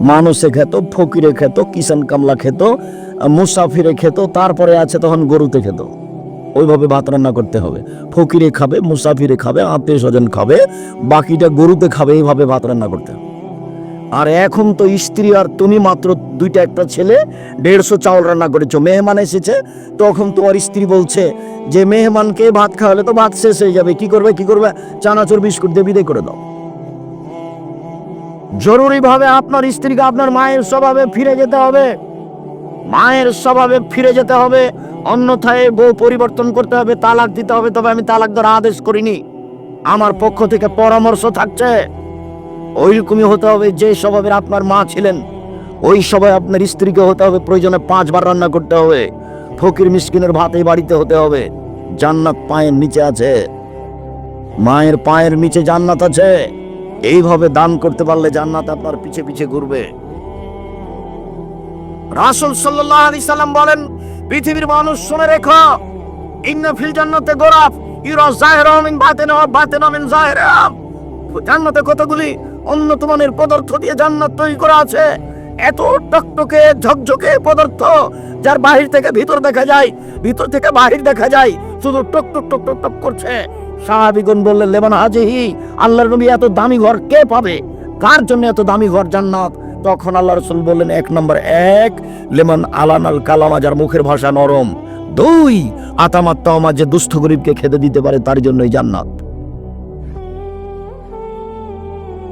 মানুষে খেত, ফকিরে খেত কিষান কামলা খেত, মুসাফিরে খেত, তারপরে আছে তখন গরুতে খেত। ওইভাবে ভাত রান্না করতে হবে। ফকিরে খাবে, মুসাফিরে খাবে আত্মীয় স্বজন খাবে, বাকিটা গরুতে খাবে, এইভাবে ভাত রান্না করতে হবে। আর এখন তো স্ত্রী আর তুমি মাত্র দুইটা একটা ছেলে, দেড়শো চাউল রান্না করেছ, মেহমান এসেছে, তখন তোমার স্ত্রী বলছে যে, মেহমানকে ভাত খাওয়ালে তো ভাত শেষ হয়ে যাবে, কি করবে কি করবে? চানাচুর, বিস্কুট দিয়ে বিদায় করে দাও। জরুরিভাবে আপনার স্ত্রীকে আপনার মায়ের স্বভাবে ফিরে যেতে হবে। মায়ের স্বভাবে ফিরে যেতে হবে। অন্যথায় বউ পরিবর্তন করতে হবে, তালাক দিতে হবে, তবে আমি তালাক দেওয়ার আদেশ করিনি। আমার পক্ষ থেকে পরামর্শ থাকছে। ওইরকমই হতে হবে যে স্বভাবের আপনার মা ছিলেন, ওই সবাই আপনার স্ত্রীকে হতে হবে। প্রয়োজনে পাঁচবার রান্না করতে হবে। ফকির মিসকিনের ভাত বাড়িতে হতে হবে। জান্নাত পায়ের নিচে আছে। মায়ের পায়ের নিচে জান্নাত আছে। এইভাবে দান করতে পারলে জান্নাত আপনার পিছে পিছে ঘুরবে। রাসূল সাল্লাল্লাহু আলাইহি সাল্লাম বলেন, পৃথিবীর মানুষ শুনে রেখো, ইন্না ফিল জান্নাতে গোরাফ ইউরা জাহিরা মিন বাতিনা ওয়া বাতিনা মিন জাহিরা। জান্নাতে কতগুলি উন্নত মানের পদার্থ দিয়ে জান্নাত তৈরি করা আছে? এত টকটকে, ঝকঝকে পদার্থ যার বাহির থেকে ভিতর দেখা যায়, ভিতর থেকে বাহির দেখা যায়, শুধু টক টক টক টক টক করছে। সাহাবিগুন বললেন, লেবান হাজিহি আল্লাহর নবী এত দামি ঘর কে পাবে? কার জন্য এত দামি ঘর জান্নাত? তখন আল্লাহ রসুল বললেন, এক নম্বর এক, লেমন আলান আল কালামা যার মুখের ভাষা নরম। দুই আতামাত্মা যে দুস্থ গরিবকে খেতে দিতে পারে তার জন্যই জান্নাত।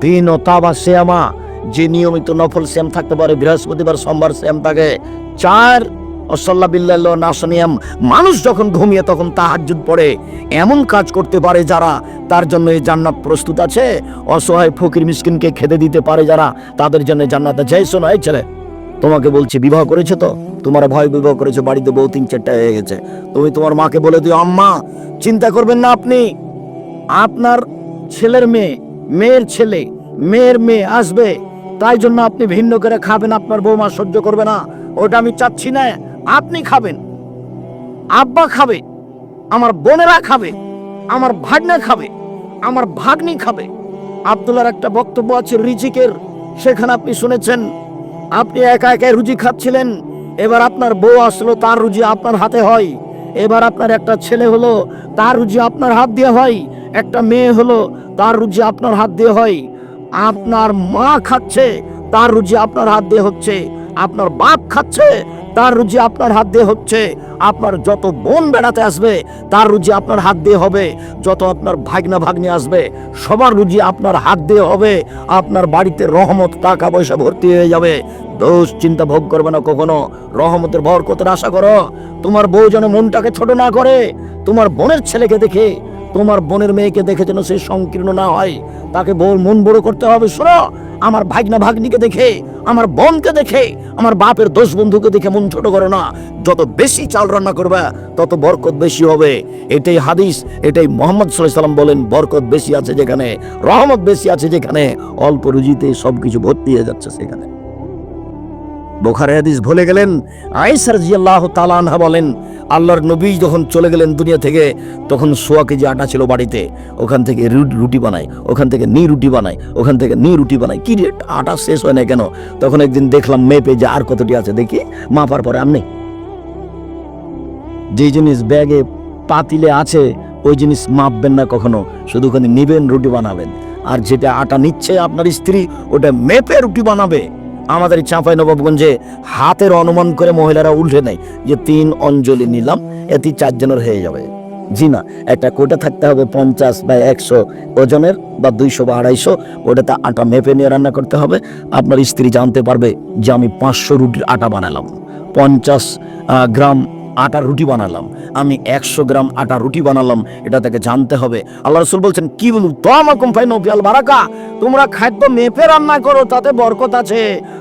তিন ও তাবা শ্যামা যে নিয়মিত নফল শ্যাম থাকতে পারে, বৃহস্পতিবার, সোমবার শ্যাম থাকে। চার অসল্লা বিল্লাহ নাসনিয়াম, মানুষ যখন ঘুমিয়ে তখন তাহাজ্জুদ পড়ে। এমন কাজ করতে পারে যারা তার জন্য এই জান্নাত প্রস্তুত আছে। অসহায় ফকির মিসকিনকে খেতে দিতে পারে যারা, তাদের জন্য জান্নাত আছে। শোনো, এই ছেলে, তোমাকে বলছি, বিবাহ করেছ তো? তোমার ভয় বিবাহ করেছ, বাড়িতে বউ তিন চারটা হয়ে গেছে। তুমি তোমার মাকে বলে দিও, আম্মা, চিন্তা করবেন না আপনি। আপনার ছেলের মেয়ে, মেয়ের ছেলে, মেয়ের মেয়ে আসবে। তাই জন্য আপনি ভিন্ন করে খাবেন, আপনার বৌমা সহ্য করবে না। ওটা আমি চাচ্ছি না। আপনি খাবেন। আব্বা খাবে, আমার বোনেরা খাবে, আমার ভাগ্না খাবে, আমার ভাগ্নি খাবে। আব্দুল্লার একটা বক্তব্য আছে রিজিকের, সেখানে আপনি শুনেছেন, আপনি একা একা রুজি খাচ্ছিলেন, এবার আপনার বউ আসলো, তার রুজি আপনার হাতে হয়। এবার আপনার একটা ছেলে হলো, তার রুজি আপনার হাত দিয়ে হয়। একটা মেয়ে হলো, তার রুজি আপনার হাত দিয়ে হয়। আপনার মা খাচ্ছে, তার রুজি আপনার হাত দিয়ে হচ্ছে। আপনার বাপ খাচ্ছে, তার রুজি আপনার হাত দিয়ে হচ্ছে। আপনার যত বোন বেড়াতে আসবে, তার রুজি আপনার হাত দিয়ে হবে। যত আপনার ভাগনা ভাগ্নি আসবে, সবার রুজি আপনার হাত দিয়ে হবে। আপনার বাড়িতে রহমত টাকা পয়সা ভর্তি হয়ে যাবে। দোষ চিন্তা ভোগ করবে না কখনো। রহমতের ভর বরকতের আশা করো। তোমার বউ যেন মনটাকে ছোট না করে, তোমার বোনের ছেলেকে দেখে, তোমার বোনের মেয়েকে দেখে যেন সে সংকীর্ণ না হয়। তাকে বউ মন বড় করতে হবে, শোনো। আমার ভাগনা ভাগ্নিকে দেখে, আমার বোনকে দেখে, আমার বাপের দোষ বন্ধুকে দেখে মন ছোট করো না। যত বেশি চাল রান্না করবে, তত বরকত বেশি হবে। এটাই হাদিস, এটাই মোহাম্মদ সাল্লাম বলেন, বরকত বেশি আছে যেখানে, রহমত বেশি আছে যেখানে, অল্প রুজিতে সবকিছু ভর্তি হয়ে যাচ্ছে সেখানে। বোখারে হাদিস ভুলে গেলেন? আয়েসার জিয়াল্লাহ তালানহা বলেন, আল্লাহর নবী যখন চলে গেলেন দুনিয়া থেকে, তখন সোয়া কেজি আটা ছিল বাড়িতে। ওখান থেকে রুটি বানায়, ওখান থেকে নি রুটি বানায়, ওখান থেকে নি রুটি বানায়। কি আটা শেষ হয় না কেন? তখন একদিন দেখলাম মেপে যে আর কতটি আছে, দেখি মাপার পরে আর নেই। যে জিনিস ব্যাগে পাতিলে আছে, ওই জিনিস মাপবেন না কখনো, শুধু ওখানে নিবেন, রুটি বানাবেন। আর যেটা আটা নিচ্ছে আপনার স্ত্রী, ওটা মেপে রুটি বানাবে। আমাদের চাঁপাই নবাবগঞ্জে হাতের অনুমান করে মহিলারা উল্টে নেয় যে তিন অঞ্জলি নিলাম এতে চারজনের হয়ে যাবে। জি না, একটা কোটা থাকতে হবে পঞ্চাশ বা একশো ওজনের বা দুইশো বা আড়াইশো, ওটাতে আটা মেপে নিয়ে রান্না করতে হবে। আপনার স্ত্রী জানতে পারবে যে আমি পাঁচশো রুটির আটা বানালাম। পঞ্চাশ গ্রাম আটা রুটি বানালাম। আমি একশো গ্রাম আটা রুটি বানালাম, এটা তাকে জানতে হবে। আল্লাহ রসুল বলছেন, কি বলুন তো আমাকুম ফাই নফিয়াল বারাকা। তোমরা খাদ্য মেপে রান্না করো, তাতে বরকত আছে।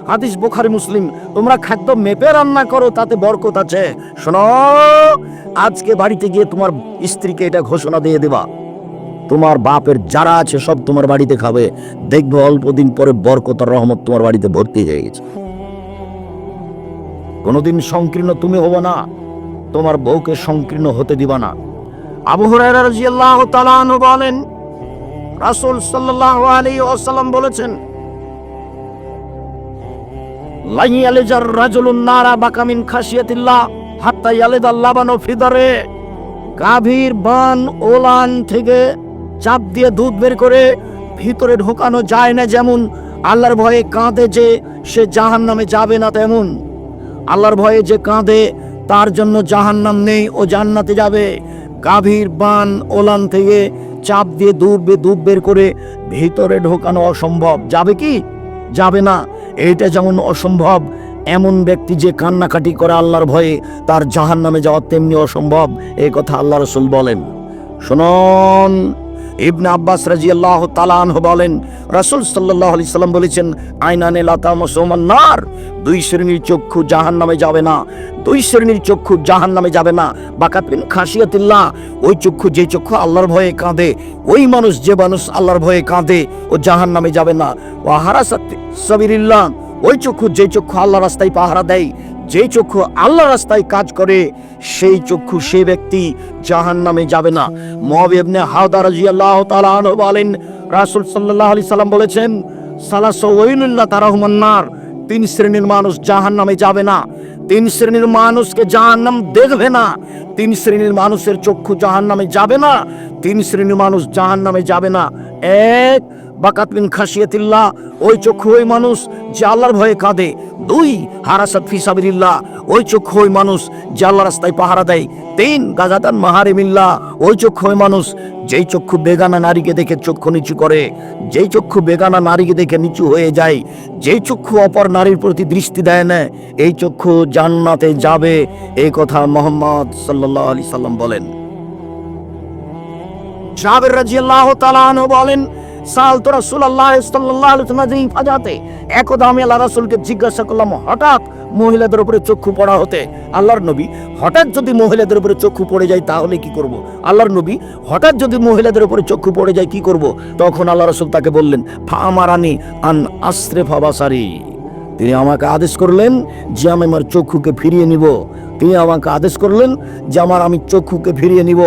হাদিস বুখারী, মুসলিম। তোমরা খাদ্য মেপে রান্না করো, তাতে বরকত আছে। শোনো, আজকে বাড়িতে গিয়ে তোমার স্ত্রীকে এটা ঘোষণা দিয়ে দেবা। তোমার বাপের যারা আছে, সব তোমার বাড়িতে খাবে। দেখবে অল্প দিন পরে বরকতার রহমত তোমার বাড়িতে ভর্তি হয়ে গেছে। কোনোদিন সংকীর্ণ তুমি হব না। তোমার বউকে সংকীর্ণ হতে দিবা না। আবু হুরায়রা বলেন, রাসূল সাল্লাল্লাহু আলাইহি বলেছেন লাই নারা বাকামিন খাসিয়াতিল্লাহ ফিদারে গাভীর বান ওলান থেকে চাপ দিয়ে বের করে ভিতরে ঢোকানো যায় না যেমন, আল্লাহর ভয়ে কাঁদে যে সে জাহান নামে যাবে না তেমন। আল্লাহর ভয়ে যে কাঁদে তার জন্য জাহান্নাম নেই ও জান্নাতে যাবে। গাভীর বান ওলান থেকে চাপ দিয়ে দুধ বে দুধ বের করে ভিতরে ঢোকানো অসম্ভব। যাবে কি? যাবে না। এইটা যেমন অসম্ভব, এমন ব্যক্তি যে কান্নাকাটি করে আল্লাহর ভয়ে তার জাহান নামে যাওয়া তেমনি অসম্ভব। এই কথা আল্লাহ রসুল বলেন। শুনুন। ইবনে আব্বাস রাজিয়াল্লাহ তালান বলেন, রাসূল সাল্লাল্লাহু আলাইহি সাল্লাম বলেছেন আইনানে লাতা মুসলমান নার, দুই শ্রেণির চক্ষু জাহান নামে যাবে না, দুই শ্রেণির চক্ষু জাহান নামে যাবে না বাকাতিন খাসিয়াতিল্লাহ ওই চক্ষু যে চক্ষু আল্লাহর ভয়ে কাঁদে, ওই মানুষ যে মানুষ আল্লাহর ভয়ে কাঁদে, ও জাহান নামে যাবে না ও হারাসাত সাবিরিল্লাহ ওই চক্ষু যে চক্ষু আল্লাহ রাস্তায় পাহারা দেয় যে চক্ষু আল্লাহ রাস্তায় কাজ করে, সেই চক্ষু সে ব্যক্তি জাহান নামে যাবে না। মহাবিবনে হাওদা রাজিয়াল্লাহ তাআলা আনহু বলেন, রাসূল সাল্লাল্লাহু আলাইহি সাল্লাম বলেছেন, সালাসু ওয়াইনুল্লাহ তারাহুমান নার তিন শ্রেণির মানুষ জাহান নামে যাবে না। তিন শ্রেণির মানুষকে জাহান নাম দেখবে না। তিন শ্রেণির মানুষের চক্ষু জাহান নামে যাবে না। তিন শ্রেণির মানুষ জাহান নামে যাবে না। এক বাকাতমিন খাসিয়াতিল্লাহ ওই চক্ষু ওই মানুষ যে আল্লাহর ভয়ে কাঁদে। দুই, হারাসাত ফিসাবিল্লাহ ওই চক্ষু ওই মানুষ যে আল্লাহ রাস্তায় পাহারা দেয়। তিন গাজাদান মাহারিমিল্লাহ। ওই চক্ষু ওই মানুষ যেই চক্ষু বেগানা নারীকে দেখে চক্ষু নিচু করে, যেই চক্ষু বেগানা নারীকে দেখে নিচু হয়ে যায়, যেই চক্ষু অপর নারীর প্রতি দৃষ্টি দেয় না, এই চক্ষু জান্নাতে যাবে, এই কথা মোহাম্মদ সাল্লাহ আলি সাল্লাম বলেন। জাবের রাজিয়াল্লাহু তাআলা আনহু বলেন সাল তো রাসূলুল্লাহ সাল্লাল্লাহু আলাইহি ওয়াসাল্লাম ফাজাতে, একদা আমি আল্লাহ রাসূলকে জিজ্ঞাসা করলাম, হঠাৎ মহিলাদের উপরে চক্ষু পড়া হতে, আল্লাহর নবী হঠাৎ যদি মহিলাদের উপরে চক্ষু পড়ে যায় তাহলে কি করব? আল্লাহর নবী হঠাৎ যদি মহিলাদের উপরে চক্ষু পড়ে যায় কি করব? তখন আল্লাহ রাসূল তাকে বললেন ফা আমারানি আন আসরে ফাবাসারি তিনি আমাকে আদেশ করলেন যে আমি আমার চক্ষুকে ফিরিয়ে নিব। তিনি আমাকে আদেশ করলেন যে আমার আমি চক্ষুকে ফিরিয়ে নিব।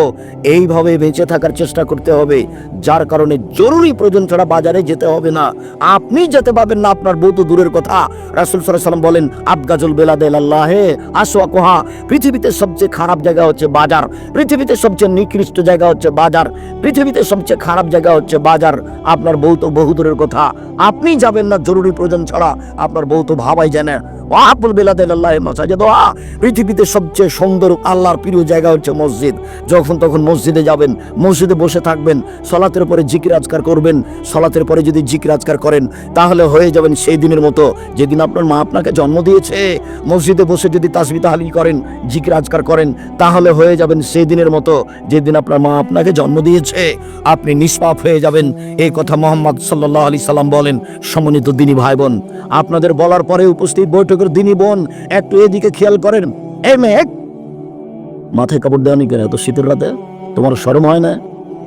এইভাবে বেঁচে থাকার চেষ্টা করতে হবে। যার কারণে জরুরি প্রয়োজন ছাড়া বাজারে যেতে হবে না। আপনি যেতে পারবেন না, আপনার বউ তো দূরের কথা। রাসুল সাল্লাম বলেন আবগাজুল বেলাদেল আল্লাহে আসোয়া কোহা। পৃথিবীতে সবচেয়ে খারাপ জায়গা হচ্ছে বাজার। পৃথিবীতে সবচেয়ে নিকৃষ্ট জায়গা হচ্ছে বাজার। পৃথিবীতে সবচেয়ে খারাপ জায়গা হচ্ছে বাজার। আপনার বউ তো বহু দূরের কথা। আপনি যাবেন না জরুরি প্রয়োজন ছাড়া। আপনার বউ তো ভাবাই জানে ওয়াহাবুল বেলাদেল আল্লাহ মাসাজেদ ওয়া পৃথিবীতে সবচেয়ে সুন্দর আল্লাহর প্রিয় জায়গা হচ্ছে মসজিদ। যখন তখন মসজিদে যাবেন, মসজিদে বসে থাকবেন, সলাতের পরে জিকির আজকার করবেন, সলাতের পরে যদি জিকির আজকার করেন, তাহলে হয়ে যাবেন সেই দিনের মতো। যেদিন আপনার মা আপনাকে জন্ম দিয়েছে, মসজিদে বসে যদি তাসবি তাহালি করেন, জিকির আজকার করেন, তাহলে হয়ে যাবেন সেই দিনের মতো যেদিন আপনার মা আপনাকে জন্ম দিয়েছে। আপনি নিষ্পাপ হয়ে যাবেন। এই কথা মোহাম্মদ সাল্লাহ আলি সাল্লাম বলেন সমন্বিত দিনী ভাই বোন, আপনাদের বলার পরে উপস্থিত বৈঠকের দিনী বোন, একটু এদিকে খেয়াল করেন। এই মেঘ! মাথায় কাপড় দেওয়ানি কেন? এত শীতের রাতে? তোমার শরম হয় না?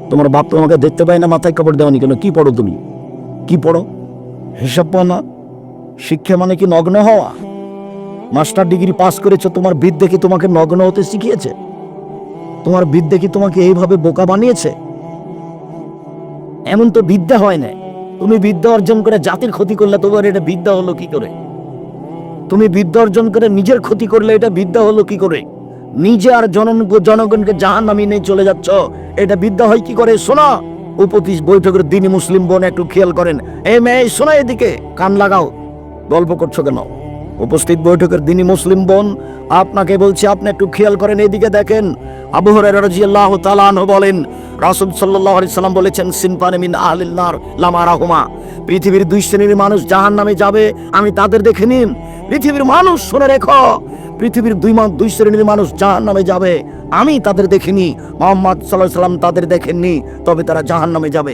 তোমার বাপ তোমাকে দেখতে পায় না, মাথায় কাপড় দেওয়ানি কেন? কি পড়ো তুমি? কি পড়ো? হিসাব পাও না? শিক্ষা মানে কি নগ্ন হওয়া? মাস্টার ডিগ্রি পাস করেছ, তোমার বিদ্যে কি তোমাকে নগ্ন হতে শিখিয়েছে? তোমার বিদ্যে কি তোমাকে এইভাবে বোকা বানিয়েছে? এমন তো বিদ্যা হয় না। তুমি বিদ্যা অর্জন করে জাতির ক্ষতি করলে তোমার এটা বিদ্যা হলো কি করে? তুমি বিদ্যা অর্জন করে নিজের ক্ষতি করলে এটা বিদ্যা হলো কি করে? নিজে আর জন জনগণকে জাহান নামিয়ে নিয়ে চলে যাচ্ছ। এটা বিদ্যা হয় কি করে? শোনা। উপতিশ বৈঠকের দিনই মুসলিম বোন একটু খেয়াল করেন। এ মেয়ে, শোনা এদিকে, কান লাগাও। গল্প করছ কেন? উপস্থিত বৈঠকের দিনই মুসলিম বোন আপনাকে বলছি, আপনি একটু খেয়াল করেন এদিকে দেখেন। রাদিয়াল্লাহু বলেন, রাসূল সাল্লাম বলেছেন, সিনফানে মিন লামা রাহুমা। পৃথিবীর দুই শ্রেণির মানুষ জাহান্নামে যাবে, আমি তাদের দেখে নিন। পৃথিবীর মানুষ শুনে রেখো। পৃথিবীর দুই মান দুই শ্রেণির মানুষ জাহান নামে যাবে। আমি তাদের দেখিনি, মোহাম্মদ সাল্লাহ সাল্লাম তাদের দেখেননি, তবে তারা জাহান নামে যাবে।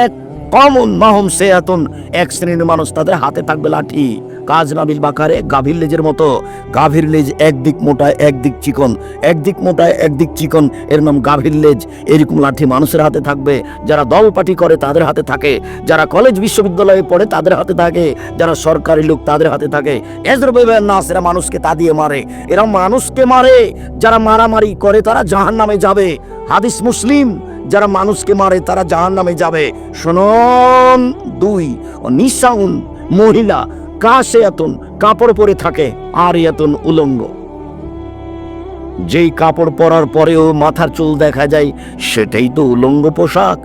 এক কমন মাহম সেয়াতুন। এক শ্রেণির মানুষ তাদের হাতে থাকবে লাঠি। কাজ নাবিল বাকারে, গাভীর লেজের মতো। গাভীর লেজ একদিক মোটায় একদিক চিকন। একদিক মোটায় একদিক চিকন। এর নাম গাভীর লেজ। এরকম লাঠি মানুষের হাতে থাকবে। যারা দল পার্টি করে, তাদের হাতে থাকে। যারা কলেজ বিশ্ববিদ্যালয়ে পড়ে, তাদের হাতে থাকে। যারা সরকারি লোক, তাদের হাতে থাকে। এজরবেবের নাস এরা মানুষকে তা দিয়ে মারে। এরা মানুষকে মারে। যারা মারামারি করে, তারা জাহান নামে যাবে। হাদিস মুসলিম, যারা মানুষকে মারে তারা জাহান নামে যাবে। শুনুন, দুই নিঃসাউন, মহিলা কাশে এতন কাপড় পরে থাকে আর এতন উলঙ্গ। যেই কাপড় পরার পরেও মাথার চুল দেখা যায়, সেটাই তো উলঙ্গ পোশাক।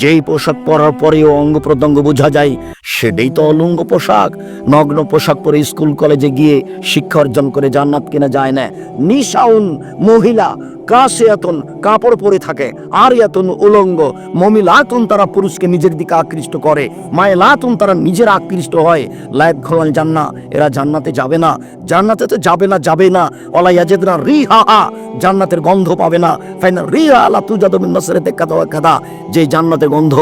যেই পোশাক পরার পরেও অঙ্গ প্রত্যঙ্গ বোঝা যায় সেটাই তো অলঙ্গ পোশাক। নগ্ন পোশাক পরে স্কুল কলেজে গিয়ে শিক্ষা অর্জন করে জান্নাত কিনা যায় না। নিশাউন মহিলা কাশে এতন কাপড় পরে থাকে আর এতন উলঙ্গ, মমিলাতুন তারা পুরুষকে নিজের দিকে আকৃষ্ট করে, মায়েলাতুন তারা নিজের আকৃষ্ট হয়। লায়ক খোলান জান্না, এরা জান্নাতে যাবে না। জান্নাতে তো যাবে না যাবে না। ওলা ইয়াজেদনা রিহা জান্নাতের গন্ধ পাবে না। ফাইনা রিহা আলা তুজাদু মিন নাসরাতে কাদা ওয়া কাদা। যে জান্নাতের গন্ধ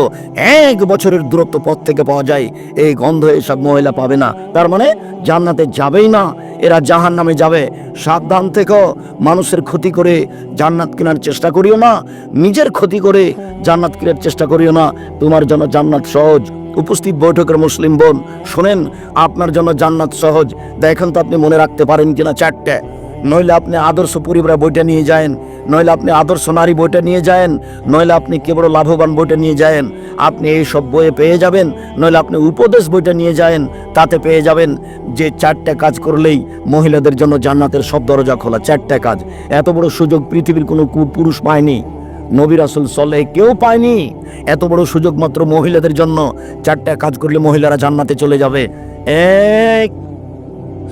এক বছরের দূরত্ব পথ থেকে পাওয়া যায়। এই গন্ধ এসব মহিলা পাবে না। তার মানে জান্নাতে যাবেই না, এরা জাহান নামে যাবে। সাবধান থেকো, মানুষের ক্ষতি করে জান্নাত কেনার চেষ্টা করিও না, নিজের ক্ষতি করে জান্নাত কেনার চেষ্টা করিও না। তোমার জন্য জান্নাত সহজ। উপস্থিত বৈঠকের মুসলিম বোন, শোনেন, আপনার জন্য জান্নাত সহজ। দেখেন তো আপনি মনে রাখতে পারেন কিনা চারটে। নইলে আপনি আদর্শ পরিবারের বইটা নিয়ে যায়েন, নইলে আপনি আদর্শ নারী বইটা নিয়ে যায়েন, নইলে আপনি কেবল লাভবান বইটা নিয়ে যায়েন। আপনি এই সব বইয়ে পেয়ে যাবেন, নইলে আপনি উপদেশ বইটা নিয়ে যায়েন, তাতে পেয়ে যাবেন যে চারটে কাজ করলেই মহিলাদের জন্য জান্নাতের সব দরজা খোলা, চারটে কাজ। এত বড় সুযোগ পৃথিবীর কোনো পুরুষ পায়নি। নবী রাসুল সলে কেউ পায়নি। এত বড় সুযোগ মাত্র মহিলাদের জন্য, চারটে কাজ করলে মহিলারা জান্নাতে চলে যাবে। এক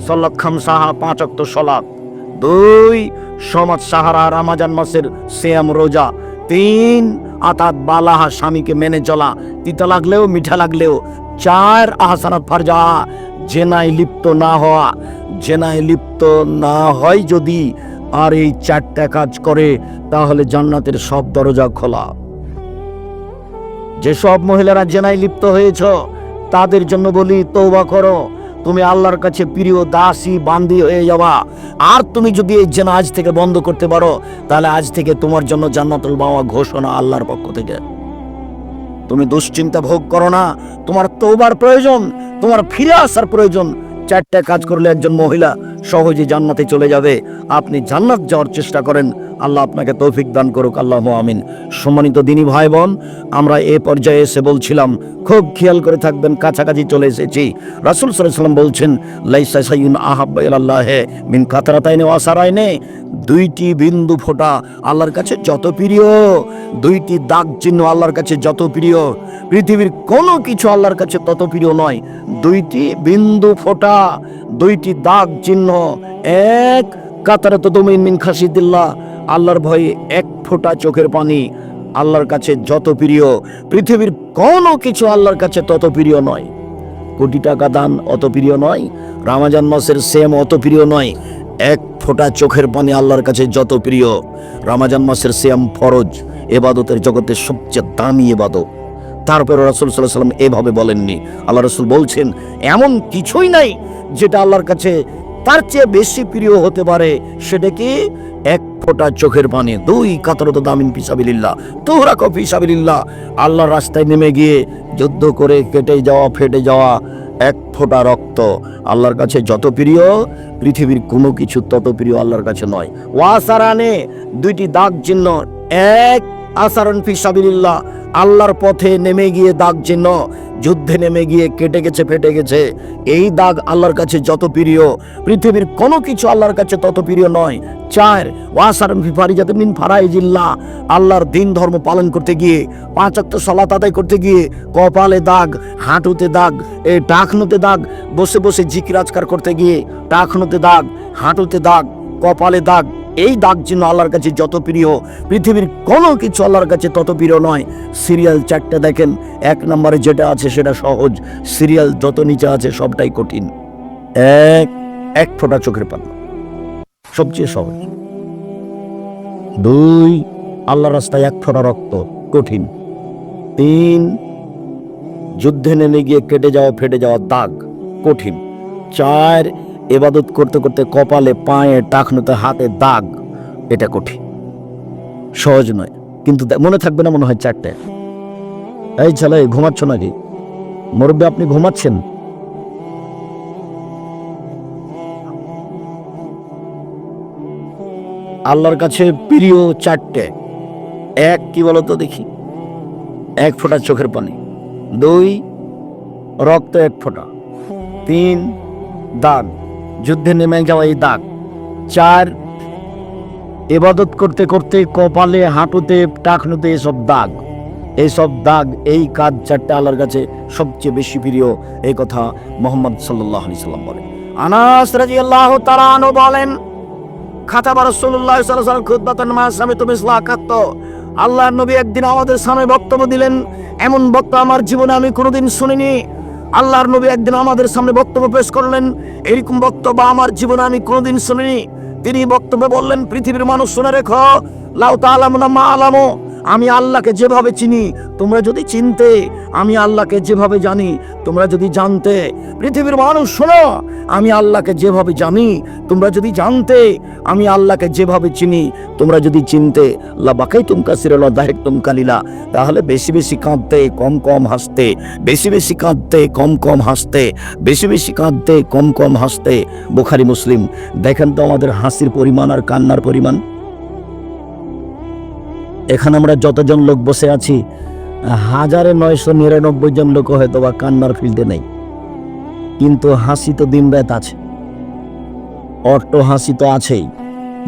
সলক্ষম সাহা, পাঁচ অক্ত সলাপ দুই, সমাজ সাহারা রামাজান মাসের শ্যাম রোজা। তিন, আতাত বালাহা স্বামীকে মেনে চলা। তিতা লাগলেও, মিঠা লাগলেও। চার, আহসানাত ফারজা। জেনায় লিপ্ত না হওয়া। জেনায় লিপ্ত না হয় যদি আর এই চারটা কাজ করে, তাহলে জান্নাতের সব দরজা খোলা। যেসব মহিলারা জেনায় লিপ্ত হয়েছ, তাদের জন্য বলি তৌবা করো। তুমি আল্লাহর কাছে প্রিয়, দাসী, বান্দি হয়ে যাওয়া। আর তুমি যদি এই জেনা আজ থেকে বন্ধ করতে পারো, তাহলে আজ থেকে তোমার জন্য জান্নাতুল বাওয়া ঘোষণা আল্লাহর পক্ষ থেকে। তুমি দুশ্চিন্তা ভোগ করো না। তোমার তোবার প্রয়োজন, তোমার ফিরে আসার প্রয়োজন। চারটা কাজ করলে একজন মহিলা সহজে জান্নাতে চলে যাবে। আপনি জান্নাত যাওয়ার চেষ্টা করেন। আল্লাহ আপনাকে তৌফিক দান করুক। আল্লাহ আমিন। সম্মানিত দিনী ভাই বোন আমরা এ পর্যায়ে এসে বলছিলাম, খুব খেয়াল করে থাকবেন, কাছাকাছি চলে এসেছি। রাসুল সাল্লাম বলছেন, লাইসা ইলাল্লাহে মিন কাতরাতাইনে ওয়াসারাইনে দুইটি বিন্দু ফোঁটা আল্লাহর কাছে যত প্রিয়, দুইটি দাগ চিহ্ন আল্লাহর কাছে যত প্রিয়, পৃথিবীর কোনো কিছু আল্লাহর কাছে তত প্রিয় নয়। দুইটি বিন্দু ফোঁটা দুইটি দাগ চিহ্ন, এক কাতারে তো তুমি মিন খাসিদিল্লাহ আল্লাহর ভয়ে এক ফোঁটা চোখের পানি, আল্লাহর কাছে যত প্রিয়, পৃথিবীর কোনো কিছু আল্লাহর কাছে তত প্রিয় নয়। কোটি টাকা দান অত প্রিয় নয়, রামাজান মাসের সেম অত প্রিয় নয়, এক ফোঁটা চোখের পানি আল্লাহর কাছে যত প্রিয়। রামাজান মাসের সেম ফরজ, এবাদতের জগতের সবচেয়ে দামি এবাদত। তারপরে রাসুল সাল্লাম এভাবে বলেননি। আল্লাহ রসুল বলছেন, এমন কিছুই নাই যেটা আল্লাহর কাছে তার চেয়ে বেশি প্রিয় হতে পারে। সেটা কি? এক ফোঁটা চোখের পানি, দুই কাতরত দামিন পিসাবিল্লাহ তোহরা কফি পিসাবিল্লাহ আল্লাহর রাস্তায় নেমে গিয়ে যুদ্ধ করে কেটে যাওয়া, ফেটে যাওয়া এক ফোঁটা রক্ত আল্লাহর কাছে যত প্রিয়, পৃথিবীর কোনো কিছু তত প্রিয় আল্লাহর কাছে নয়। ওয়াসারানে দুইটি দাগ চিহ্ন, এক আসারণ ফিসাবিল্লাহ আল্লাহর পথে নেমে গিয়ে দাগ চিহ্ন, যুদ্ধে নেমে গিয়ে কেটে গেছে, ফেটে গেছে। এই দাগ আল্লাহর কাছে যত প্রিয়, পৃথিবীর কোনো কিছু আল্লাহর কাছে তত প্রিয় নয়। চার ওয়াসারম ফিফারি যাতে মিন ফারাইজিল্লা আল্লাহর দিন ধর্ম পালন করতে গিয়ে, পাঁচ অক্ট সলাত আদায় করতে গিয়ে, কপালে দাগ, হাঁটুতে দাগ, এ টাকনুতে দাগ, বসে বসে জিকিরাজকার করতে গিয়ে টাকনুতে দাগ, হাঁটুতে দাগ, কপালে দাগ এই দাগ চিহ্ন আল্লাহর কাছে যত প্রিয়, পৃথিবীর কোনো কিছু আল্লাহর কাছে তত প্রিয় নয়। সিরিয়াল চারটে দেখেন, এক নম্বরে যেটা আছে সেটা সহজ, সিরিয়াল যত নিচে আছে সবটাই কঠিন। এক এক ফোঁটা চোখের পাতা। সবচেয়ে সহজ। দুই আল্লাহ রাস্তায় এক ফোঁটা রক্ত, কঠিন। তিন, যুদ্ধে নেমে গিয়ে কেটে যাওয়া, ফেটে যাওয়া দাগ, কঠিন। চার এবাদত করতে করতে কপালে, পায়ে, টাকনুতে, হাতে দাগ, এটা কঠিন। সহজ নয়। কিন্তু মনে থাকবে না মনে হয় চারটে। এই ছেলে, ঘুমাচ্ছ নাকি? মুরব্বী, আপনি ঘুমাচ্ছেন? আল্লাহর কাছে প্রিয় চারটে। এক, কি বলতো দেখি? এক ফোঁটা চোখের পানি। দুই, রক্ত এক ফোঁটা। তিন, দাগ। যুদ্ধে নেমে যাওয়া এই দাগ। চার এবাদত করতে করতে কপালে, হাঁটুতে, টাকনুতে এসব দাগ। এইসব দাগ এই কাজ চারটে আল্লাহর কাছে সবচেয়ে বেশি প্রিয়, এই কথা মোহাম্মদ সাল্লাহ আলি সাল্লাম বলেন। আনাস রাজি আল্লাহ তালানো বলেন, খাতাবা রসুল্লাহ সাল্লাম খুদ্বাতান মা সামে তুমি ইসলাকাত্ত আল্লাহ নবী একদিন আমাদের সামনে বক্তব্য দিলেন, এমন বক্তব্য আমার জীবনে আমি কোনোদিন শুনিনি। আল্লাহর নবী একদিন আমাদের সামনে বক্তব্য পেশ করলেন। এরকম বক্তব্য আমার জীবনে আমি কোনোদিন শুনিনি। তিনি বক্তব্য বললেন, পৃথিবীর মানুষ শুনে রেখো। লাউ তালাম না মা আলামো। আমি আল্লাহকে যেভাবে চিনি, তোমরা যদি চিনতে, আমি আল্লাহকে যেভাবে জানি, তোমরা যদি জানতে। পৃথিবীর মানুষ, শোনো, আমি আল্লাহকে যেভাবে জানি, তোমরা যদি জানতে, আমি আল্লাহকে যেভাবে চিনি, তোমরা যদি চিনতে। লাবাকাই তুমকা সিরল দাহেক তুমকা লীলা তাহলে বেশি বেশি কাঁদতে, কম কম হাসতে, বেশি বেশি কাঁদতে, কম কম হাসতে, বেশি বেশি কাঁদতে, কম কম হাসতে। বোখারি, মুসলিম, দেখেন তো আমাদের হাসির পরিমাণ আর কান্নার পরিমাণ। এখানে আমরা যতজন লোক বসে আছি, হাজারে নয়শো নিরানব্বই জন লোক হয়তো বা কান্নার ফিল্ডে নেই। কিন্তু হাসি তো দিন রাত আছে। অট্ট হাসি তো আছেই।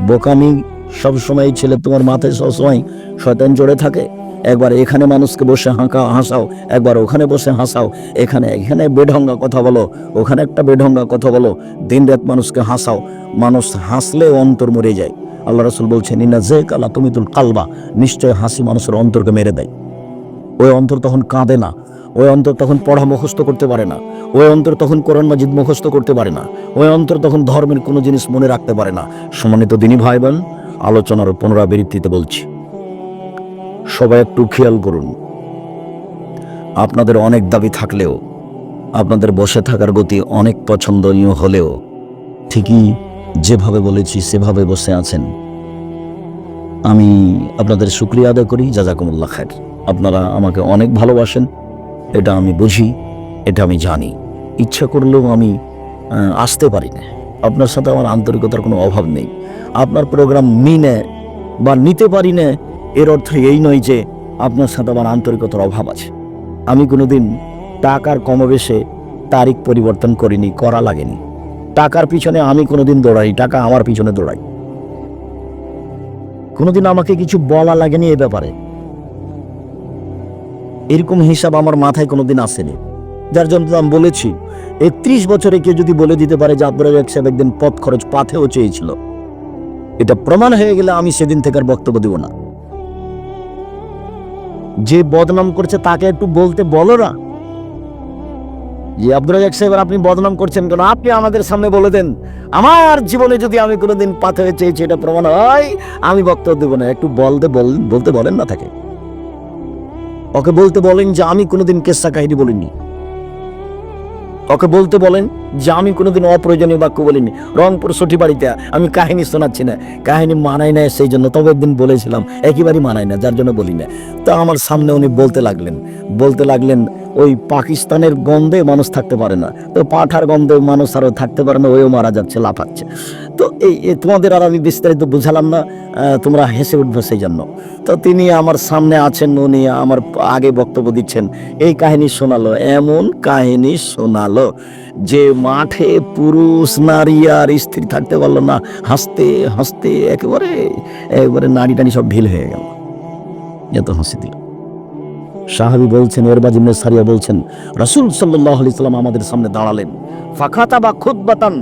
বোকামি সবসময় ছেলে তোমার মাথায় সবসময় শয়তান জড়ে থাকে। একবার এখানে মানুষকে বসে হাঁকা, হাসাও, একবার ওখানে বসে হাসাও, এখানে এখানে বেঢঙ্গা কথা বলো, ওখানে একটা বেঢঙ্গা কথা বলো দিন রাত মানুষকে হাসাও। মানুষ হাসলে অন্তর মরে যায়। আল্লাহ রসুল বলছেন ইনা যে কালা তুমি তুল কালবা। নিশ্চয় হাসি মানুষের অন্তরকে মেরে দেয়। ওই অন্তর তখন কাঁদে না। ওই অন্তর তখন পড়া মুখস্থ করতে পারে না। ওই অন্তর তখন কোরআন মাজিদ মুখস্থ করতে পারে না। ওই অন্তর তখন ধর্মের কোনো জিনিস মনে রাখতে পারে না। সম্মানিত দিনী ভাই বোন আলোচনার পুনরাবৃত্তিতে বলছি। সবাই একটু খেয়াল করুন। আপনাদের অনেক দাবি থাকলেও, আপনাদের বসে থাকার গতি অনেক পছন্দনীয় হলেও, ঠিকই যেভাবে বলেছি, সেভাবে বসে আছেন। আমি আপনাদের শুক্রিয়া আদায় করি, জাজাকুমুল্লাহ খায়ের আপনারা আমাকে অনেক ভালোবাসেন, এটা আমি বুঝি, এটা আমি জানি। ইচ্ছা করলেও আমি আসতে পারি না। আপনার সাথে আমার আন্তরিকতার কোনো অভাব নেই। আপনার প্রোগ্রাম মিনে বা নিতে পারি না, এর অর্থ এই নয় যে আপনার সাথে আমার আন্তরিকতার অভাব আছে। আমি কোনোদিন টাকার কমবেশে তারিখ পরিবর্তন করিনি, করা লাগেনি। টাকার পিছনে আমি কোনোদিন দৌড়াই, টাকা আমার পিছনে দৌড়াই। কোনোদিন আমাকে কিছু বলা লাগেনি এ ব্যাপারে। এরকম হিসাব আমার মাথায় কোনোদিন আসেনি। যার জন্য আমি বলেছি, একত্রিশ বছরে কেউ যদি বলে দিতে পারে যে আব্দুল রাজাক সাহেব একদিন পথ খরচ পাথেও চেয়েছিল। এটা প্রমাণ হয়ে গেলে আমি সেদিন থেকে আর বক্তব্য দিব না। যে বদনাম করছে তাকে একটু বলতে বলো না। যে আব্দুল রাজাক সাহেব আপনি বদনাম করছেন কেন? আপনি আমাদের সামনে বলে দেন। আমার জীবনে যদি আমি কোনোদিন হয়ে চেয়েছি, এটা প্রমাণ হয়, আমি বক্তব্য দেবো না। একটু বলতে বল- বলতে বলেন না থাকে ওকে বলতে বলেন যে আমি কোনোদিন কেসা কাহিনী বলিনি। ওকে বলতে বলেন যে আমি কোনোদিন অপ্রয়োজনীয় বাক্য বলিনি। রংপুর সঠি বাড়িতে আমি কাহিনী শোনাচ্ছি না। কাহিনী মানাই না সেই জন্য তবে একদিন বলেছিলাম, একেবারেই মানাই না, যার জন্য বলি না। তো আমার সামনে উনি বলতে লাগলেন। বলতে লাগলেন, ওই পাকিস্তানের গন্ধে মানুষ থাকতে পারে না। তো পাঠার গন্ধে মানুষ আরও থাকতে পারে না, ওইও মারা যাচ্ছে, লাফাচ্ছে। তো এই তোমাদের আর আমি বিস্তারিত বুঝালাম না তোমরা হেসে উঠবে সেই জন্য। তো তিনি আমার সামনে আছেন, উনি আমার আগে বক্তব্য দিচ্ছেন, এই কাহিনী শোনালো, এমন কাহিনী শোনালো। যে মাঠে পুরুষ, নারী আর স্ত্রী থাকতে পারল না, হাসতে হাসতে একেবারে একেবারে নারী টানি সব ঢিল হয়ে গেল। এত হাসি দিল। সাহাবি বলছেন, এরবাজ ইবনে সারিয়া বলছেন, রাসূল সাল্লাল্লাহু আলাইহি সাল্লাম আমাদের সামনে দাঁড়ালেন। ফাখাতা বা খুতবাতান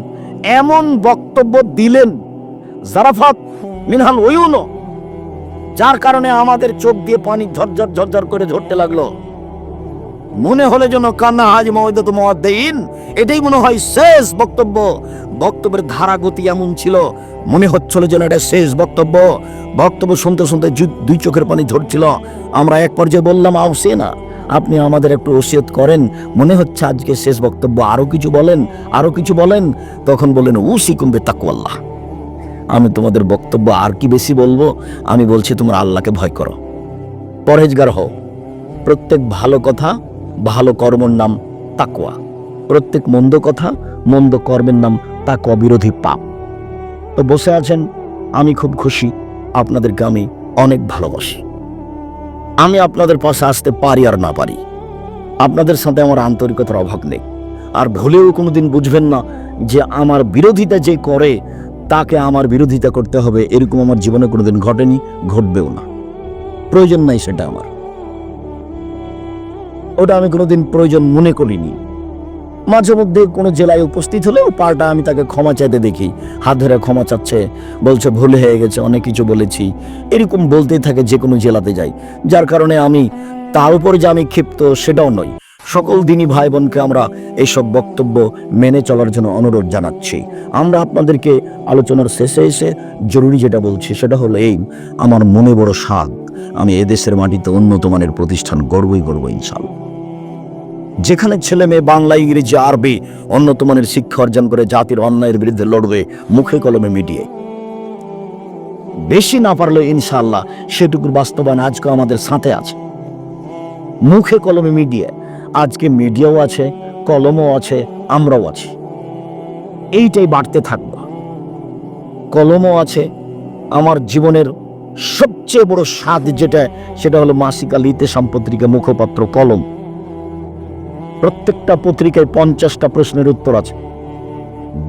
এমন বক্তব্য দিলেন জারাফাত মিনহাল ওয়ুনো যার কারণে আমাদের চোখ দিয়ে পানি ঝরঝর ঝরঝর করে ঝরতে লাগল। মনে হলে যেন কান্না হাজ মহিদত মহাদ্দিন এটাই মনে হয় শেষ বক্তব্য। বক্তব্যের ধারা গতি এমন ছিল। মনে হচ্ছিল যেন এটা শেষ বক্তব্য। বক্তব্য শুনতে শুনতে দুই চোখের পানি ঝরছিল। আমরা এক পর্যায়ে বললাম আউসে না আপনি আমাদের একটু ওসিয়ত করেন। মনে হচ্ছে আজকে শেষ বক্তব্য। আরও কিছু বলেন আরও কিছু বলেন। তখন বললেন উসি কুম্বে তাকুয়াল্লাহ আমি তোমাদের বক্তব্য আর কি বেশি বলব? আমি বলছি, তোমরা আল্লাহকে ভয় করো। পরহেজগার হও। প্রত্যেক ভালো কথা ভালো কর্মর নাম তাকোয়া প্রত্যেক মন্দ কথা মন্দ কর্মের নাম তাকোয়া বিরোধী পাপ। তো বসে আছেন, আমি খুব খুশি আপনাদেরকে আমি অনেক ভালোবাসি। আমি আপনাদের পাশে আসতে পারি আর না পারি। আপনাদের সাথে আমার আন্তরিকতার অভাব নেই। আর ভুলেও কোনোদিন বুঝবেন না যে আমার বিরোধিতা যে করে, তাকে আমার বিরোধিতা করতে হবে, এরকম আমার জীবনে কোনোদিন ঘটেনি, ঘটবেও না। প্রয়োজন নাই সেটা আমার। ওটা আমি কোনোদিন প্রয়োজন মনে করিনি। মাঝে মধ্যে কোনো জেলায় উপস্থিত হলেও পাল্টা আমি তাকে ক্ষমা চাইতে দেখি। হাত ধরে ক্ষমা চাচ্ছে, বলছে, ভুল হয়ে গেছে, অনেক কিছু বলেছি। এরকম বলতেই থাকে যে কোনো জেলাতে যাই। যার কারণে আমি, তার উপর যে আমি ক্ষিপ্ত, সেটাও নই। সকল দিনই ভাই বোনকে আমরা এইসব বক্তব্য মেনে চলার জন্য অনুরোধ জানাচ্ছি। আমরা আপনাদেরকে আলোচনার শেষে এসে জরুরি যেটা বলছি, সেটা হলো এই, আমার মনে বড় স্বাদ আমি এদেশের মাটিতে উন্নত মানের প্রতিষ্ঠান গর্বই গর্ব ইনশাল্লাহ যেখানে ছেলে মেয়ে বাংলা, ইংরেজি, আরবি উন্নত মানের শিক্ষা অর্জন করে জাতির অন্যায়ের বিরুদ্ধে লড়বে মুখে কলমে মিডিয়ে বেশি না পারলেও ইনশাল্লাহ সেটুকুর বাস্তবায়ন আজকে আমাদের সাথে আছে। মুখে কলমে মিডিয়া আজকে মিডিয়াও আছে, কলমও আছে, আমরাও আছি। এইটাই বাড়তে থাকব। কলমও আছে, আমার জীবনের সবচেয়ে বড় স্বাদ যেটা, সেটা হলো মাসিকা লিতে সম্পত্রিকা মুখপাত্র কলম। প্রত্যেকটা পত্রিকায় পঞ্চাশটা প্রশ্নের উত্তর আছে।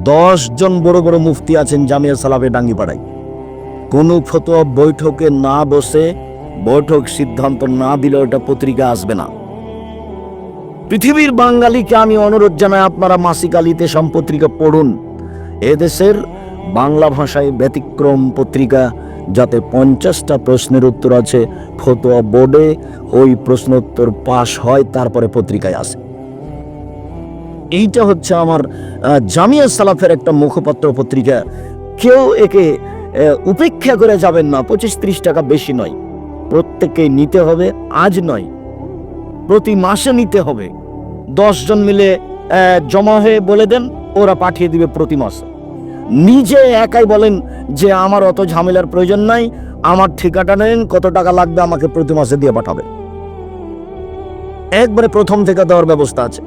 দশ জন বড় বড় মুফতি আছেন জামিয়া সালাফে ডাঙ্গিপাড়ায়। কোনো ফতোয়া বৈঠকে না বসে বৈঠক সিদ্ধান্ত না দিলে ওটা পত্রিকা আসবে না। পৃথিবীর বাঙালিকে আমি অনুরোধ জানাই, আপনারা মাসিক আলিতে সম্পত্রিকা পড়ুন। এদেশের বাংলা ভাষায় ব্যতিক্রম পত্রিকা, যাতে পঞ্চাশটা প্রশ্নের উত্তর আছে, ফতোয়া বোর্ডে ওই প্রশ্নোত্তর পাশ হয়, তারপরে পত্রিকায় আসে। এইটা হচ্ছে আমার জামিয়া সালাফের একটা মুখপত্র পত্রিকা। কেউ একে উপেক্ষা করে যাবেন না, পঁচিশ ত্রিশ টাকা বেশি নয়। প্রত্যেককে নিতে হবে, আজ নয়, প্রতি মাসে নিতে হবে। জন মিলে জমা হয়ে বলে দেন, ওরা পাঠিয়ে দিবে প্রতি মাসে। নিজে একাই বলেন যে আমার অত ঝামেলার প্রয়োজন নাই, আমার ঠিকাটা নেন, কত টাকা লাগবে আমাকে প্রতি মাসে দিয়ে পাঠাবেন। একবারে প্রথম থেকে দেওয়ার ব্যবস্থা আছে।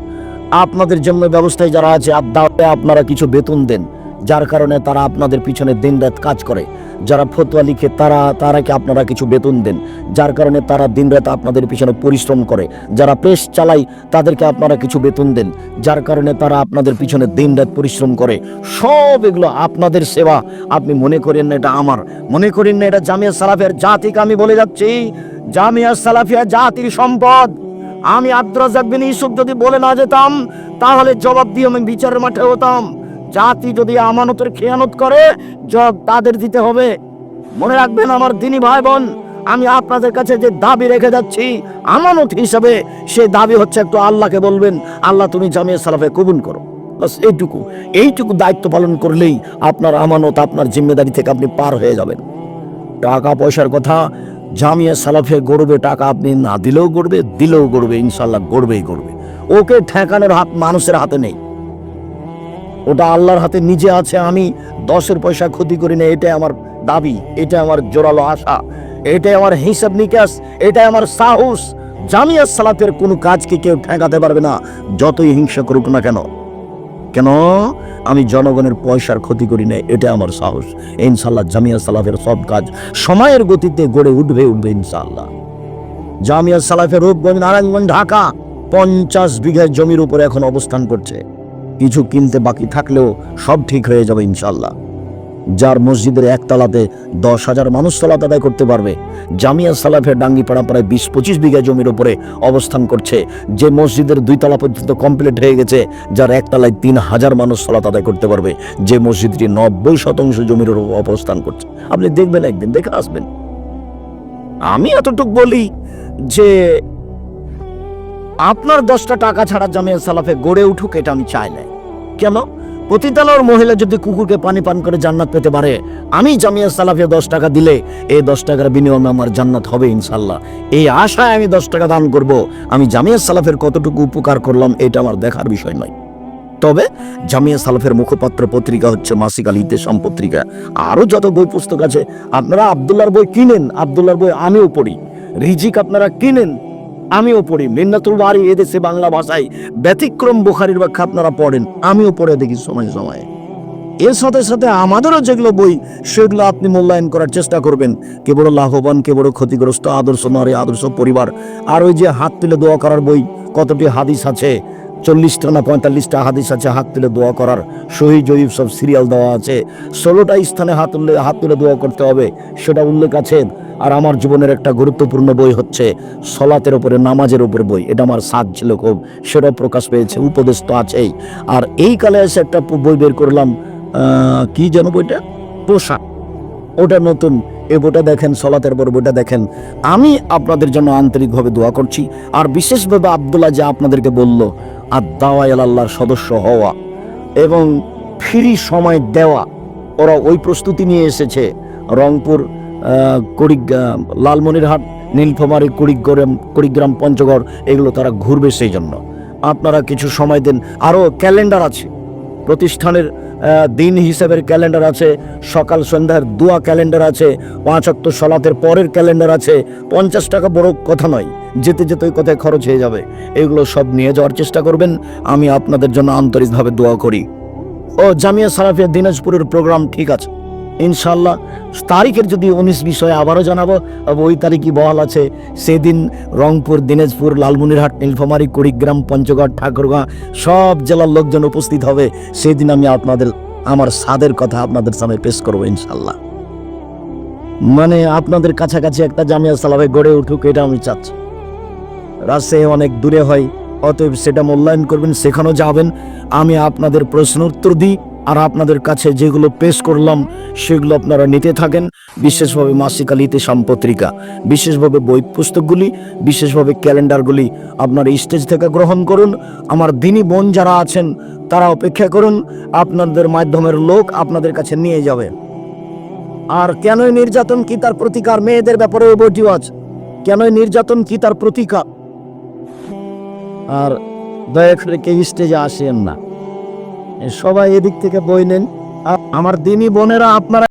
আপনাদের জন্য ব্যবস্থায় যারা আছে দাওয়াতে আপনারা কিছু বেতন দেন, যার কারণে তারা আপনাদের পিছনে দিন রাত কাজ করে। যারা ফতোয়া লিখে, তারা তারাকে আপনারা কিছু বেতন দেন, যার কারণে তারা দিন রাত আপনাদের পিছনে পরিশ্রম করে। যারা প্রেস চালায়, তাদেরকে আপনারা কিছু বেতন দেন, যার কারণে তারা আপনাদের পিছনে দিন রাত পরিশ্রম করে। সব এগুলো আপনাদের সেবা। আপনি মনে করেন না এটা আমার, মনে করেন না এটা জামিয়া সালাফিয়ার জাতিকে আমি বলে যাচ্ছি। জামিয়া সালাফিয়া জাতির সম্পদ। আমি আব্দুর রাজ্জাক বিন ইউসুফ যদি বলে না যেতাম, তাহলে জবাব দিয়ে আমি বিচারের মাঠে হতাম। জাতি যদি আমানতের খেয়ানত করে জব তাদের দিতে হবে। মনে রাখবেন আমার দিনী ভাই বোন আমি আপনাদের কাছে যে দাবি রেখে যাচ্ছি, আমানত হিসাবে সে দাবি হচ্ছে একটু আল্লাহকে বলবেন, আল্লাহ তুমি জামিয়া সালাফে কবুল করো। বাস এইটুকু এইটুকু দায়িত্ব পালন করলেই আপনার আমানত, আপনার জিম্মেদারি থেকে আপনি পার হয়ে যাবেন। টাকা পয়সার কথা জামিয়া সালাফে গড়বে টাকা আপনি না দিলেও গড়বে দিলেও গড়বে, ইনশাল্লাহ গড়বেই গড়বে। ওকে ঠেকানোর হাত মানুষের হাতে নেই। ওটা আল্লাহর হাতে নিজে আছে, আমি দশের পয়সা ক্ষতি করি না, এটাই আমার দাবি এটা আমার জোরালো আশা, এটাই আমার হিসাব নিকাশ, এটাই আমার সাহস। জামিয়া সালাতের কোনো কাজকে কেউ ঠেকাতে পারবে না, যতই হিংসা করুক না কেন। কেন? আমি জনগণের পয়সার ক্ষতি করি না এটা আমার সাহস। ইনশাল্লাহ জামিয়া সালাফের সব কাজ সময়ের গতিতে গড়ে উঠবে উঠবে ইনশাল্লাহ জামিয়া সালাফের রূপগঞ্জ, নারায়ণগঞ্জ, ঢাকা, পঞ্চাশ বিঘা জমির উপরে এখন অবস্থান করছে। কিছু কিনতে বাকি থাকলেও সব ঠিক হয়ে যাবে ইনশাল্লাহ যার মসজিদের একতলাতে দশ হাজার মানুষ সলাত আদায় করতে পারবে। জামিয়া সালাফের ডাঙ্গিপাড়া প্রায় বিশ পঁচিশ বিঘা জমির উপরে অবস্থান করছে। যে মসজিদের দুই তলা পর্যন্ত কমপ্লিট হয়ে গেছে, যার একতলায় তিন হাজার মানুষ সলাত আদায় করতে পারবে। যে মসজিদটি নব্বই শতাংশ জমির অবস্থান করছে। আপনি দেখবেন একদিন, দেখে আসবেন। আমি এতটুকু বলি যে, আপনার দশটা টাকা ছাড়া জামিয়া সালাফে গড়ে উঠুক, এটা আমি চাই না কেন? পতিতালয়ের মহিলা যদি কুকুরকে পানি পান করে জান্নাত পেতে পারে, আমি জামিয়া সালাফে দশ টাকা দিলে এই দশ টাকার বিনিময়ে আমার জান্নাত হবে ইনশাল্লাহ এই আশায় আমি দশ টাকা দান করব। আমি জামিয়া সালাফের কতটুকু উপকার করলাম, এটা আমার দেখার বিষয় নয়। তবে জামিয়া সালাফের মুখপাত্র পত্রিকা হচ্ছে মাসিক আল ইতেসাম পত্রিকা। আরও যত বই পুস্তক আছে, আপনারা আবদুল্লার বই কিনেন আবদুল্লার বই আমিও পড়ি। রিজিক আপনারা কিনেন আমিও পড়ি মিন্নাতুল বাড়ি এদেশে বাংলা ভাষায় ব্যতিক্রম বুখারির ব্যাখ্যা আপনারা পড়েন আমিও পড়ে দেখি সময় সময়ে। এর সাথে সাথে আমাদেরও যেগুলো বই, সেগুলো আপনি মূল্যায়ন করার চেষ্টা করবেন। কে বড় লাভবান, কে বড় ক্ষতিগ্রস্ত, আদর্শ নারী, আদর্শ পরিবার। আর ওই যে হাত তুলে দোয়া করার বই, কতটি হাদিস আছে চল্লিশটা না পঁয়তাল্লিশটা হাদিস আছে, হাত তুলে দোয়া করার। শহীদ জয়ীব সব সিরিয়াল দেওয়া আছে। ষোলোটা স্থানে হাত তুললে হাত তুলে দোয়া করতে হবে, সেটা উল্লেখ আছে। আর আমার জীবনের একটা গুরুত্বপূর্ণ বই হচ্ছে, সলাতের ওপরে নামাজের উপর বই। এটা আমার সাজ ছিল খুব সেটাও প্রকাশ পেয়েছে, উপদেশ তো আছেই। আর এই কালে এসে একটা বই বের করলাম কি যেন বইটা? পোশাক। ওটা নতুন, এ বইটা দেখেন, সলাতের পর বইটা দেখেন। আমি আপনাদের জন্য আন্তরিকভাবে দোয়া করছি। আর বিশেষভাবে আবদুল্লাহ যে আপনাদেরকে বলল আর দাওয়াল আল্লাহর সদস্য হওয়া এবং ফ্রি সময় দেওয়া। ওরা ওই প্রস্তুতি নিয়ে এসেছে। রংপুর আহ, লালমনিরহাট নীলফমারি কুড়িগ্রাম কুড়িগ্রাম পঞ্চগড় এগুলো তারা ঘুরবে সেই জন্য আপনারা কিছু সময় দেন। আরও ক্যালেন্ডার আছে। প্রতিষ্ঠানের দিন হিসেবের ক্যালেন্ডার আছে, সকাল সন্ধ্যার দুয়া ক্যালেন্ডার আছে, পাঁচ অক্ত সলাতের পরের ক্যালেন্ডার আছে, পঞ্চাশ টাকা বড় কথা নয়, যেতে যেতে ওই কথায় খরচ হয়ে যাবে। এগুলো সব নিয়ে যাওয়ার চেষ্টা করবেন, আমি আপনাদের জন্য আন্তরিকভাবে দোয়া করি। ও জামিয়া সারাফিয়া দিনাজপুরের প্রোগ্রাম ঠিক আছে। ইনশাল্লাহ তারিখের যদি উনিশ বিষয়ে আবারও জানাব ওই তারিখই বহাল আছে। সেদিন রংপুর, দিনাজপুর, লালমনিরহাট, নীলফামারী, কুড়িগ্রাম, পঞ্চগড়, ঠাকুরগাঁ, সব জেলার লোকজন উপস্থিত হবে। সেদিন আমি আপনাদের, আমার সাদের কথা আপনাদের সামনে পেশ করব ইনশাল্লাহ মানে আপনাদের কাছাকাছি একটা জামিয়া সালাবে গড়ে উঠুক, এটা আমি চাচ্ছি। রাজশাহী অনেক দূরে হয়, অতএব সেটা মূল্যায়ন করবেন, সেখানেও যাবেন। আমি আপনাদের প্রশ্ন উত্তর দিই। আর আপনাদের কাছে যেগুলো পেশ করলাম, সেগুলো আপনারা নিতে থাকেন। বিশেষভাবে মাসিক আলিতে সম্পত্রিকা বিশেষভাবে বই পুস্তকগুলি, বিশেষভাবে ক্যালেন্ডারগুলি আপনার স্টেজ থেকে গ্রহণ করুন। আমার দিনী বোন যারা আছেন, তারা অপেক্ষা করুন, আপনাদের মাধ্যমের লোক আপনাদের কাছে নিয়ে যাবে। আর কেনই নির্যাতন কি তার প্রতিকার? মেয়েদের ব্যাপারে বইটিও আছে কেনই নির্যাতন কি তার প্রতিকার? আর দয়া করে কেউ স্টেজে আসেন না। সবাই এদিক থেকে বই নেন। আমার দিনী বোনেরা আপনারা